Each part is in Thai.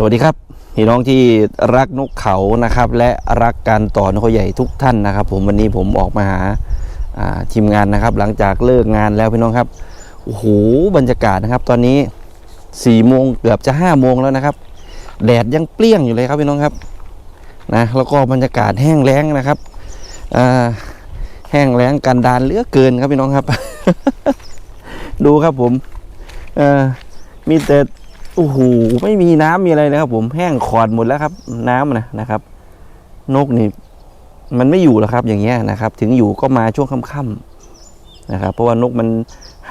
สวัสดีครับพี่น้องที่รักนกเขานะครับ และรักการต่อนกเขาใหญ่ทุกท่านนะครับ ผมวันนี้ผมออกมาหาทีมงานนะครับ หลังจากเลิกงานแล้วพี่น้องครับโอ้โหบรรยากาศนะครับ ตอนนี้สี่โมงเกือบจะห้าโมงแล้วนะครับ แดดยังเปรี้ยงอยู่เลยครับพี่น้องครับนะแล้วก็บรรยากาศแห้งแล้งนะครับแห้งแล้งกันดานเหลือเกินครับพี่น้องครับ ดูครับผมมีแต่ โอ้โหไม่มีน้ำมีอะไรเลยครับ ผมแห้งขอดหมดแล้วครับ น้ำนะนะครับ นกนี่มันไม่อยู่แล้วครับ อย่างเงี้ยนะครับ ถึงอยู่ก็มาช่วงค่ำๆนะครับ เพราะว่านกมัน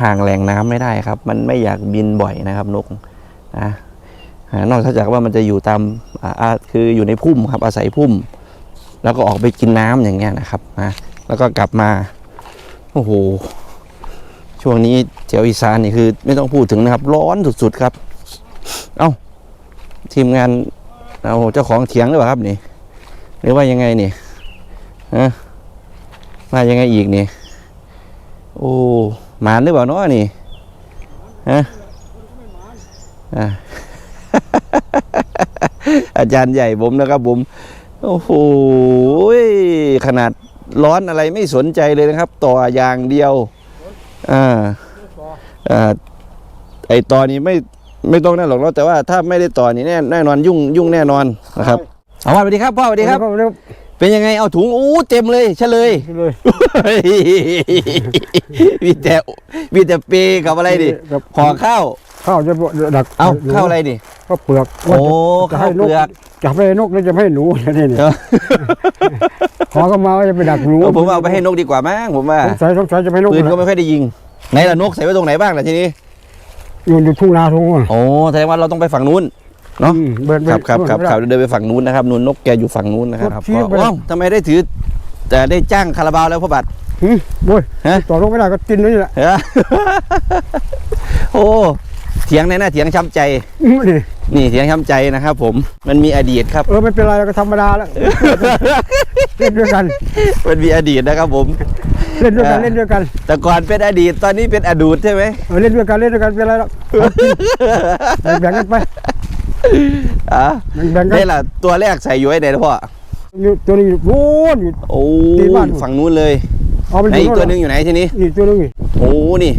ห่างแหล่งน้ำไม่ได้ครับ มันไม่อยากบินบ่อยนะครับ นกนะนอกจากว่ามันจะอยู่ตามคืออยู่ในพุ่มครับ อาศัยพุ่ม แล้วก็ออกไปกินน้ำอย่างเงี้ยนะครับนะแล้วก็กลับมาโอ้โหช่วงนี้แถวอีสานนี่คือ ไม่ต้องพูดถึงนะครับ ร้อนสุดๆครับ เอ้า ทีมงานเอาเจ้าของเถียงหรือเปล่าครับนี่ หรือว่ายังไงนี่ฮะมายังไงอีกนี่ โอ้หมานหรือเปล่าเนาะนี่ฮะอะอาจารย์ใหญ่ผมนะครับผม โอ้โหขนาดร้อนอะไรไม่สนใจเลยนะครับ ต่ออย่างเดียวอ่าอ่าไอตอนนี้ไม่ ไม่ต้องนั่นหรอกเนาะแต่ว่าถ้าไม่ได้ต่อนี่แน่แน่นอนยุ่งยุ่งแน่นอนนะครับเอาว่าสวัสดีครับพ่อสวัสดีครับเร็วเป็นยังไงเอาถุงอู้เต็มเลยเฉลยเลยมีแต่มีแต่เปกับอะไรดิกับห่อข้าวข้าวจะดักเอาข้าวอะไรดิข้าวเปลือกโอ้จะข้าวให้นเปลือกจะให้นกหรือจะให้หนูนี่นี่เออขอก็มาว่าจะไปดักหนูเอาผมเอาไปให้นกดีกว่ามั้งผมว่าสงสัยสงสัยจะให้นกปืนก็ไม่ค่อยได้ยิงไหนล่ะนกใส่ไว้ตรงไหนบ้างล่ะทีนี้ อยู่อยู่ทุ่งนาทุ่งนาโอ้แสดงว่าเราต้องไปฝั่งนู้นเนาะอืมเบิดครับครับครับเบิดครับเดินไปฝั่งนู้นนะครับนู้นนกแกอยู่ฝั่งนู้นนะครับชี้ก็ไปว้าวทำไมได้ถือแต่ได้จ้างคาราบาวแล้วพ่อบัตร หืมโอ้ยฮะ ต่อลงไม่ได้ก็กินนี่แหละเออโอ้เถียงในหน้าเถียงช้ำใจ อืมนี่นี่เถียงช้ำใจนะครับ ผมมันมีอดีตครับ เออไม่เป็นไรก็ธรรมดาแล้ว เล่นด้วยกัน มันมีอดีตนะครับผม เล่นด้วยกันเออเล่นด้วยกันแต่ก่อนเป็นอดีตตอนนี้เป็นอดูตใช่ไหมเออเล่นด้วยกันเล่นด้วยกันเป็นไรหรอกเอากินแบ่งกันไปอะแบ่งกันนี่แหละตัวแรกใส่อยู่ไอ้ไหนนะพ่ออยู่ตัวนี้อยู่โน่นอยู่โอ้ที่บ้านนู่นฝั่งนู้นเลยเอาไปไหนดูอีกตัวหนึงโอยู่ไหนทีนี้นี่ตัวนึงนี่โอ้นี่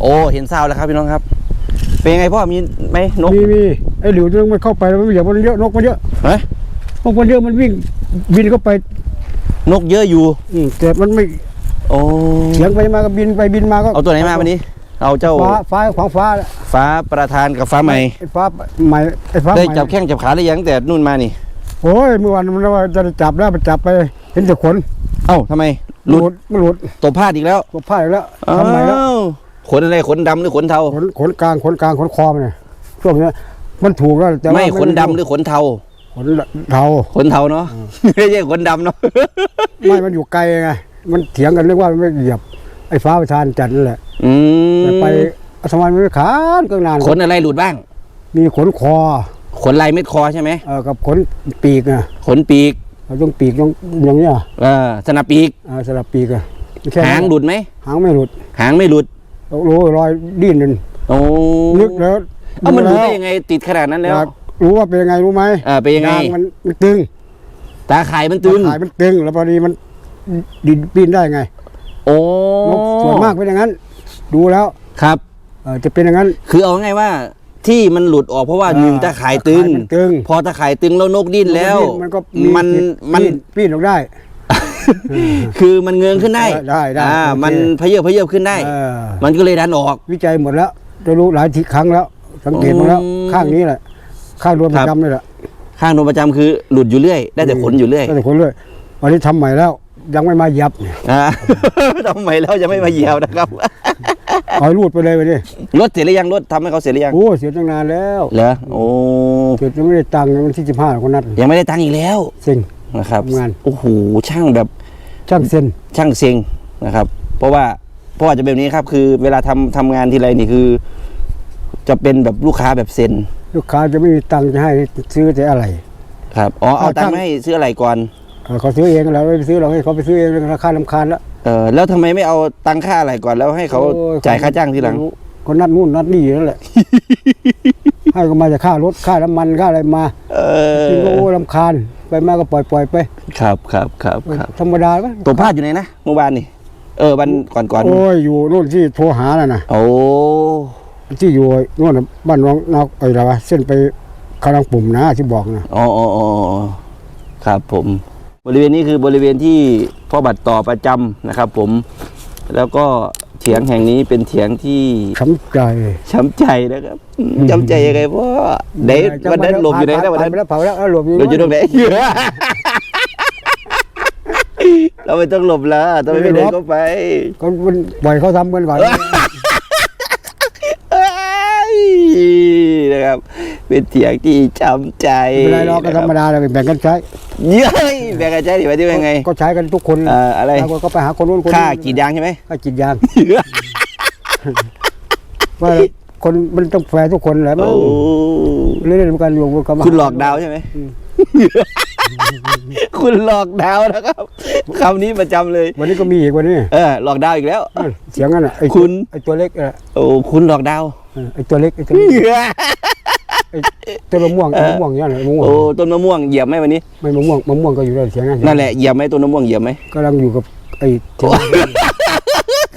โอ้เห็นซาวแล้วครับพี่น้องครับ เป็นไงพ่อมีไหมนกมีมีไอ้หลิวตัวนึงมันเข้าไปแล้วมันเหยียบมันเยอะนกมันเยอะฮะนกมันเยอะมันวิ่งบินเข้าไปนกเยอะอยู่อืมแต่มันไม่ โอ้เสียงไปมาก็บินไปบินมาก็เอาตัวไหนมาวันนี้ เอาเจ้าฟ้าฟ้าของฟ้าฟ้าประธานกับฟ้าใหม่ไอ้ฟ้าใหม่ไอ้ฟ้าใหได้ม่จับแข้งจับขาได้ยังแต่นู่นมานี่โอ้ยเมื่อวานมันว่าจะจับแล้วมันจับไปเห็นแต่ขนเอ้าทำไมหลุดมันหลุดตบพลาดอีกแล้วตัวผ้าอีกแล้วทำไมแล้วอ้าวขนอะไรขนดำหรือขนเทาขนขนกลางขนกลางขนคอมันเนี่ยช่วงเนี้ยมันถูกแล้วแต่ว่าไม่ขนดำหรือขนเทาขนเทาขนเทาเนาะไม่ใช่ขนดำเนาะไม่มันอยู่ไกลไง มันเถียงกันเรื่องว่ามันไม่เหยียบไอ้ฟ้าประธานจัดนั่นแหละอืมแต่ไปทำไมมันไม่ขานก็นานขนอะไรหลุดบ้าง มีขนคอขนลายเม็ดคอใช่ไหมเออกับขนปีกนะขนปีกเราต้องปีกต้องอย่างเนี้ยเออสนับปีก อ่าสลับปีกอะแค่นั้นหางหลุดไหม หางไม่หลุดหางไม่หลุดรู้รอยดิ้นนึงโอ้นึกแล้วเอ้ามันหลุดแล้ได้วยังไงติดขนาดนั้นอแล้วยากรู้ว่าเป็นยังไงรู้ไหมเออเป็นยังไงางมันมันตึงตาข่ายมันตึง ขายมันตึงแล้วพอดีมัน ดินปีนได้ไงโอ้นกส่วนมากเป็นอย่างนั้น ดูแล้วครับเออจะเป็นอย่างนั้น คือเอาไงว่าที่มันหลุดออกเพราะว่าหนึ่งอ่าตาข่ายตึงตาข่ายมันตึงพอตาข่ายตึงแล้วนกดิ้นแล้ว มันก็มันสิทธิ์มันปีปีนออกได้ คือมันเงืองขึ้นได้ได้ได้อ่าโอเคมันพะเยอะพะเยอะขึ้นได้เออมันก็เลยดันออก วิจัยหมดแล้วจะรู้หลายทีครั้งแล้ว สังเกตมาแล้วอืมข้างนี้แหละ ข้างรวมปครัระบจำนี่แหละข้างโดนประจำคือหลุดอยู่เรื่อย ได้แต่ขนอยู่เรื่อยได้แต่ขนเรื่อยวันนี้ทำใหม่แล้ว ยังไม่มาเหยับอ่า ทำไมแล้วจะไม่มาเหยียบนะครับเอารูดไปเลยวันนี้รถเสร็จหรือยังรถทำให้เขาเสร็จหรือยังโอ้เสียตั้งนานแล้วเหรอโอ้เกิดยังไม่ได้ตังค์วันที่สิบห้าคนนัดยังไม่ได้ตังค์อีกแล้วเซ็ง นะครับทำงาน โอ้โหช่างแบบช่างเซ็นช่างเซ็งนะครับ เพราะว่าเพราะว่าจะเป็นแบบนี้ครับ คือเวลาทำทำงานทีไรนี่คือ จะเป็นแบบลูกค้าแบบเซ็นลูกค้าจะไม่มีตังค์จะให้ซื้อแต่อะไร ครับอ๋อเอาเอาตังช่างค์มาให้ซื้ออะไรก่อน เออเขาซื้อเองแล้วไม่ไปซื้อเราให้เขาไปซื้อเองราคาลำคาญแล้วเออแล้วทำไมไม่เอาตังค่าอะไรก่อนแล้วให้เขาโอ้ยจ่ายค่าจ้างทีหลังไม่รู้ก็นัดนู่นนัดนี่นั่นแหละ ให้ก็มาจะค่ารถค่าน้ำมันค่าอะไรมาเออกินก็โอ้ลำคาญไปมาก็ปล่อยปล่อยๆไปครับครับครับครับธรรมดาปะตัวพลาดอยู่ไหนนะเมื่อวานนี่ เออวันก่อนก่อนโอ้ยอยู่นู่นที่โทรหาน่ะนะโอ้ที่อยู่นู่นน่ะบ้านน้องนอกไอ้อะไรวะเส้นไปคารังปุ่มนะที่บอกนะ อ๋ออ๋ออ๋ออ๋อครับผม บริเวณนี้คือบริเวณที่พ่อบัตรต่อประจำนะครับ ผมแล้วก็เถียงแห่งนี้เป็นเถียงที่ช้ำใจช้ำใจนะครับอืมช้ำใจยังไงพ่อเด็วันนั้นหลบอยู่ไหนนะวันนั้นผ่าไปแล้วเผาแล้วเอาหลบอยู่เราอยู่ตรงไหนเราไม่ต้องหลบแล้วต้องไม่เดินเข้าไปก็มันปล่อยเขาทำกันก่อนเอ้ยนะครับ เป็นเถียงที่ช้ำใจไม่เป็นไรเราก็ธรรมดาเราแบ่งกันใช้ เย้ยแบ่งกันใช้ดิว่าที่ว่าไง ก็ใช้กันทุกคนเอ่ออะไรแล้วก็ไปหาคนนู้นคนนี้ค่ากรีดยางใช่ไหม ค่ากรีดยาง ว่าคนมันต้องแฟร์ทุกคนแหละมั้งโอ้เล่นๆกันอยู่กันมาคุณหลอกดาวใช่ไหม คุณหลอกดาวนะครับคำนี้ประจำเลย วันนี้ก็มีอีกวันนี้เออ หลอกดาวอีกแล้วเสียงนั่นน่ะไอ้คุณ ไอ้ตัวเล็กเออโอ้คุณหลอกดาวไอ้ตัวเล็กไอ้ตัวเล็กไอ้ ตัวมะม่วงเออมะม่วงเนี่ยแหละมะม่วงโอ้ต้นมะม่วงเหยียบไหมวันนี้ไม่มะม่วงมะม่วงก็อยู่ในเสียงนั่นนั่นแหละเหยียบไหมต้นมะม่วงเหยียบไหมกำลังอยู่กับไอ้เจ้า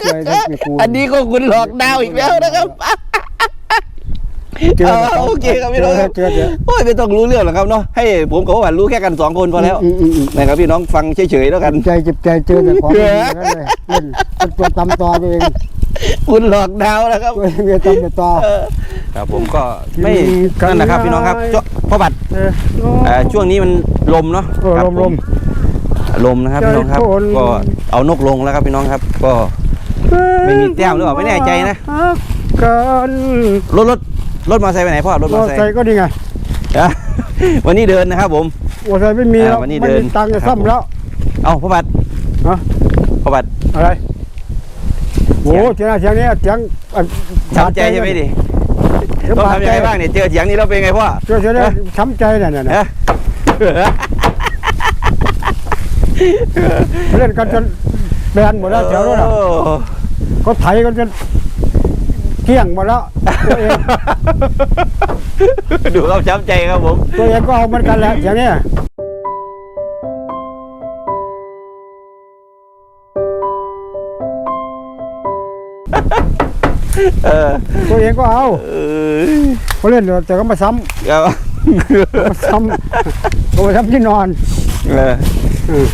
ช่วยทั้งกูอันนี้ก็คุณหลอกดาวอีกแล้วนะครับเจอเอาโอเคครับพี่น้องครับเจอเจอโอ้ยไม่ต้องรู้เรื่องหรอกครับเนาะให้ผมกับว่ารู้แค่กันสองคนพอแล้วอืมอืมอืมนะครับพี่น้องฟังเฉยๆแล้วกันใจเจ็บใจเจอแต่ของดีๆนั่นเลยเล่นเป็นตัวตำตอตัวเองคุณหลอกดาวนะครับตัวเองเมียตำแต่ตอ ครับผมก็ไม่มีกันนั่นนะครับพี่น้องครับได้เจ้าพ่อบัตรเออเอ่อช่วงนี้มันลมเนาะเออครับลมผลมลมนะครับพี่น้องครับใจคนก็เอานกลงแล้วครับพี่น้องครับ ก็ไม่มีแต้มหรือเปล่าไม่แน่ใจนะกันรถรถรถมอเตอร์ไซค์ไปไหนพ่อรถมมออเตอร์ไซไซค์ค์ก็ดีไงอะวันนี้เดินนะครับผมมอไซค์ไม่มีอ่าแล้ววันนี้ไม่เดินมีตังค์จะครับซ่อมแล้ว เอาพ่อบัตรฮะพ่อบัตรอะไรโอ้เสียงเสียงนี้เสียงอะช้ำใจใช่ไหมดิเสียง ต้องบาดทำยังไงบ้างเนี่ยเจอเสียงนี้แล้วเป็นไงพ่อเสียงเสียงนี้ช้ำใจเนี่ยเนี่ยเนี่ยฮะเขาเล่นกันจนแบนหมดแล้วแถวนู้นน่ะโอ้เขาไถกันจนเกลี้ยงหมดแล้วตัวเองดูเขาช้ำใจครับผม ตัวเองก็เอาเหมือนกันแหละอย่างเนี้ เออตัวเองก็เอาเออเขาเล่นแต่ก็มาซ้ครับำมาซ้ำเอาไปซ้ำที่นอนเอออืม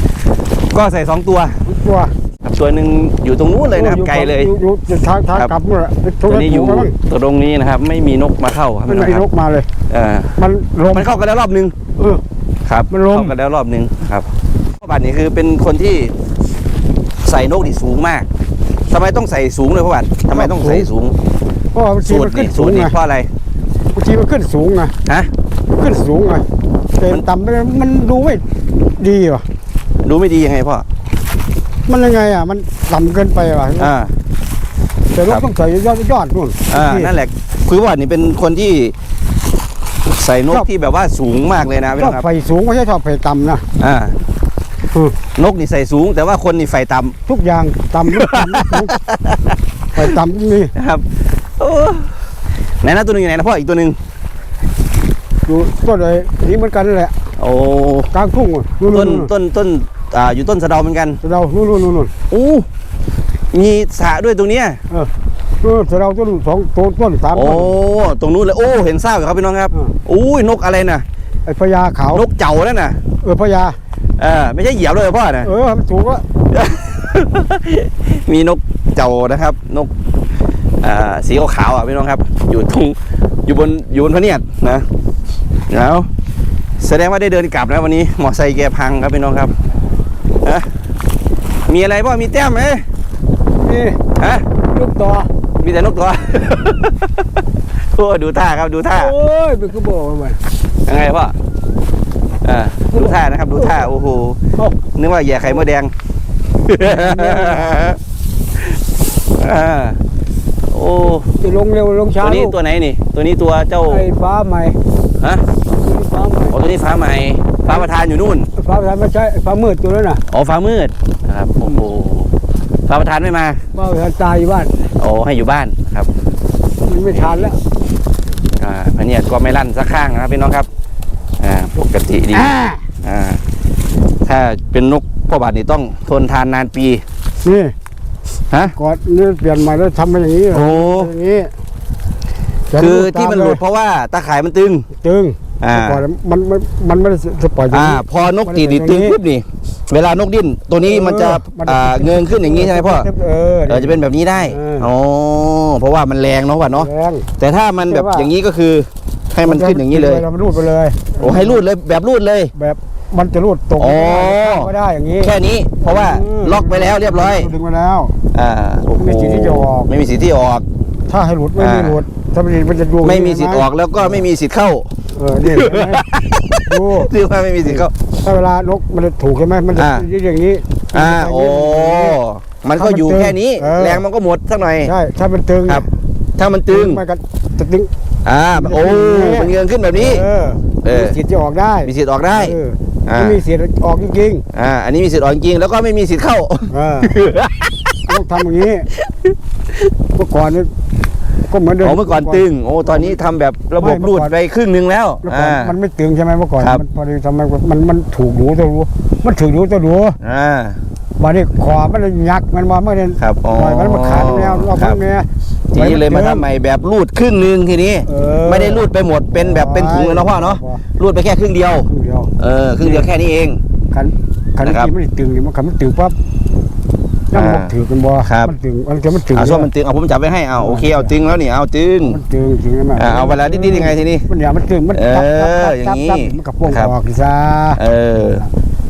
ก็ใส่สองตัวตัวครับตัวหนึ่งอยู่ตรงนู้นเลยนะครับไกลเลยอยู่อยู่อยู่ทางทางครับ กลับนู่นแหละไปทุตัวกนี้อยู่ถูกแล้วมั้งตรงนี้นะครับ ไม่มีนกมาเข้าครับมันพี่น้องมีคนรับกมาเลย เออมันลม มันเข้ากันแล้วรอบนึงเออครับมันลม เข้ากันแล้วรอบนึงครับพ่อบัตรนี่คือเป็นคนที่ใส่นกนี่สูงมาก ทำไมต้องใส่สูงเลยพ่อบัตรทำไมต้องใส่สูงเพราะว่าบางทีสูตมัรนขึ้นี่นสูสูตงรนี่ไงเพราะอะไรบางทีมันขึ้นสูงไงฮะมันขึ้นสูงไงแต่มัน ต่ำไปมันดูไม่ดีว่ะ ดูไม่ดียังไงพ่อมันยังไงอะ มันต่ำเกินไปว่ะอ่า แต่เราครับ ต้องใส่ยอดยอดนู่นอ่านั่นแหละคือว่านี่เป็นคนที่ ใส่นกที่แบบว่าสูงมากเลยนะพี่ชน้ออบงครับไฟสูงไม่ใช่ชอบไฟต่ำนะอ่า อืม นกนี่ใส่สูง แต่ว่าคนนี่ไฟต่ำทุกอย่างต่ำไม่ต่ำไม่สูงไฟต่ำมีนะครับโอ้ไหนนะตัวหนึงอยู่ไหนนะพ่ออีกตัวหนึ่งอยู่ต้นเลยนี่เหมือนกันนั่นแหละโอ้กลางทุ่งอะนู่นต้นนู่นต้นต้นอ่าอยู่ต้นสะเดาเหมือนกันเรานู่นนู่นนู่นนู่นอู้มีสระด้วยตรงเนี้ยเออนู่นเราต้นสองต้นต้นสามโอ้ต้น ตรงนู้นเลยโอ้เห็นทราบอยู่ครับพี่น้องครับอ่าอู้ยนกอะไรน่ะไอ้พญาขาว นกเจ้านั่นน่ะเออพญา เออไม่ใช่เหยียบเลยพ่อน่ะเออมันสูงอะมีนกเจ้านะครับ นกอ่าสีขาวๆอะพี่น้องครับ อยู่ตรงอยู่บนอยู่บนพระเนียดนะแล้วแสดงว่าได้เดินกลับนะวันนี้มอไซค์แกพังครับพี่น้องครับฮะมีอะไรบ้างมีแต้มไหมนี่ฮะลูกต่อมีแต่นกตัวโอ้ดูท่าครับดูท่า โอ้ยเป็นกระบอกมันยังไงพ่อ อ่าดูท่านะครับ ดูท่า โอ้โหโอ้นึกว่าแย่ไข่มดแดงอ่าโอ้จะลงเร็วลงช้าตัวนี้ลูกตัวไหนนี่ ตัวนี้ตัวเจ้าไอ้ฟ้าใหม่ฮะฟ้าใหม่โอ้ตัวนี้ฟ้าใหม่ ฟ้าประธานอยู่นู่น ฟ้าใหม่ไม่ใช่ฟ้ามืดตัวนั้นน่ะอ๋อฟ้ามืดนะครับโอ้โหฟ้าประธานไม่มาฟ้าประธานตายอยู่บ้านโอ้ให้อยู่บ้านครับ มันไม่ทานแล้วอ่าพะเนียดก็ไม่ลั่นสักข้างนะครับพี่น้องครับ อ่าปกติดีอ่าอ่าถ้าเป็นนกพ่อบาทนี่ต้องทนทานนานปี นี่ฮะ ก่อนนี่เปลี่ยนใหม่แล้วทำมาอย่างนี้โอ้อย่างนี้จะคือรูดตาที่มันหลุดเพราะว่าตาข่ายมันตึงตึงอ่าก่อนมันมันมันไม่ได้จะปล่อยอย่างอ่า นี้ พอนกตีดนี่ตึงปุ๊บนี่ เวลานกดิ้นตัวนี้มันจะเออมันอ่าเงินขึ้นอย่างนี้ใช่ไหมพ่อเออ เออจะเป็นแบบนี้ได้เอออ๋อเพราะว่ามันแรงเนาะพ่อเนาะ แรง แต่ถ้ามันแบบแต่ว่า อย่างนี้ก็คือ ให้มันขึ้นอย่างนี้เลยเรารูดไปเลยโอ้ให้รูดเลยแบบรูดเลย แบบมันจะรูดตรงอ๋อก็ได้อย่างนี้ แค่นี้เพราะว่าอืมล็อกไปแล้วเรียบร้อยดึงไปแล้ว อ่าโอ้โหไม่มีสิทธิ์ที่จะออก ไม่มีสิทธิ์ที่ออก ถ้าให้หลุดไม่อ่ามีหลุดถ้าไม่หลุดมันจะดูไม่มีสิทธิ์ออกแล้วก็ไม่มีสิทธิ์เข้า เออนี่เห็นไหมดูเรียกว่าไม่มีสิทธิ์เข้าถ้าเวลานกมันจะถูกใช่ไหมมันจะอ่ายืดอย่างนี้ อ่ามันจะโอ้ยืดมันก็อยู่แค่นี้เออแรงมันก็หมดสักหน่อยใช่ถ้ามันตึงครับ ถ้ามันตึงมันก็จะตึง อ่ามันจะโอ้ตึงอย่างนี้มันเงินขึ้นแบบนี้ เออเออ มีสิทธิ์จะออกได้มีสิทธิ์ออกได้ เอออ่า ไม่มีสิทธิ์ออกจริงอ่าอันนี้มีสิทธิ์ออกจริงๆแล้วก็ไม่มีสิทธิ์เข้า ๆเออ ต้องทำอย่างนี้เมื่อก่อนนี่ก็เหมือนเดิมโอ้เมื่อก่อนตึง โอ้ตอนนี้ทำแบบระบบไม่เมื่รูอดก่อน ไปครึ่งหนึงแล้วเมื่อก่อนอ่า มันไม่ตึงใช่ไหมเมื่อก่อนครับ มันพอดีทำไมมันมันถูกหนูตัวรู้มันถูกหนูตัวรู้อ่า วันนี้ขอมันเลยยักมันมาเมื่อเดือนครับอ๋อปล่อยมันมาขาดแนวเราครัพับงเนี่ย ทีนี้เลยมาทำใหม่แบบรูดครึ่งหนึงทีนี้ เออไม่ได้รูดไปหมดเป็นแบบเป็นถุงเลยเนาะพ่อเนาะรูดไปแค่ครึ่งเดียว ครึ่งเดียว เออครึ่งเดียวแค่นี้เองคันคันนะครับ ที่ไม่ได้ตึงนี่มันคันมันตึงปั๊บนั่นมันอ่าถือกันบ่ครับมันตึงมันจะมันตึงเอาส้มมันตึงเอาผมจับไว้ให้เอาโอเคเอาตึงแล้วนี่เอาตึง มันตึงจริงไหมอ่าเอาเวลาดิ้นๆยังไงทีนี้มันอย่ามันตึงมันเออตับตับอย่างตับนี้ตับมันกระโปรงครับ ออกซะเออ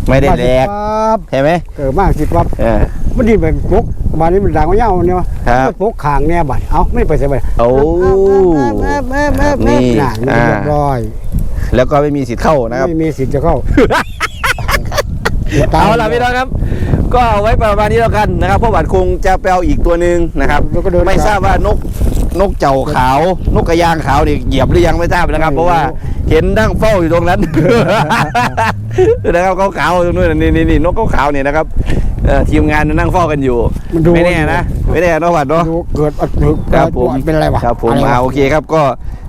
ไม่ได้แหลกปั๊บใช่ไหมเออมากสิปั๊บเออมันดีไปปุ๊ก บานนี้มันดังว่าเย้าเนี่ยครับมันปุ๊กขางเนี่ยบัดเอ้าไม่ไปใส่บัดโอ้แม่แม่แม่นี่แม่หนังอ่าเรียบร้อยแล้วก็ไม่มีสิทธิ์เข้านะครับ ไม่มีสิทธิ์จะเข้าเอาล่ะพี่น้องครับ ก็เอาไว้ประมาณนี้แล้วกันนะครับเพราะบัตรคงจะไปเอาอีกตัวหนึ่งนะครับ แล้วก็เดิน ไม่ทราบว่านก นกเจ้าขาวนกกระยางขาวนี่เหยียบหรือยังไม่ทราบนะครับไม่รู้เพราะว่าเห็นนั่งเฝ้าอยู่ตรงนั้นนะครับเขาขาวๆตรงนู้นนี่นี่นี่นกเขาขาวเนี่ยนะครับเอ่อทีมงานนั่งเฝ้ากันอยู่มันดูไม่แน่นะไม่แน่เนอะบัตรเนาะดูเกิดอัดถึกครับผมเป็นอะไรวะครับผมอะไวะเอาโอเคครับก็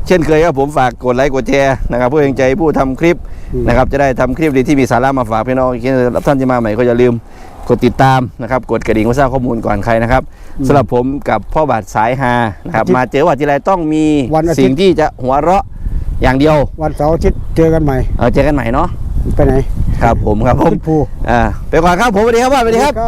เช่นเคยครับผมฝากกดไลค์กดแชร์นะครับเพื่อเป็นใจผู้ทำคลิปอืมนะครับจะได้ทำคลิปดีที่มีสาระมาฝากพี่น้องอีกทีรับท่านที่มาใหม่ก็อย่าลืม กดติดตามนะครับ กดกระดิ่งเพื่อทราบข้อมูลก่อนใครนะครับสำหรับผมกับพ่อบาทสายฮานะครับมาเจอว่าทีไรต้องมีวันอาทิตย์ สิ่งที่จะหัวเราะอย่างเดียววันเสาร์อาทิตย์เจอกันใหม่ เอาเจอกันใหม่เนาะไปไหนครับ ผมครับผมขึ้นภูอ่าไปก่อนครับผมสวัสดีครับพ่อสวัสดีครับคร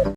ับ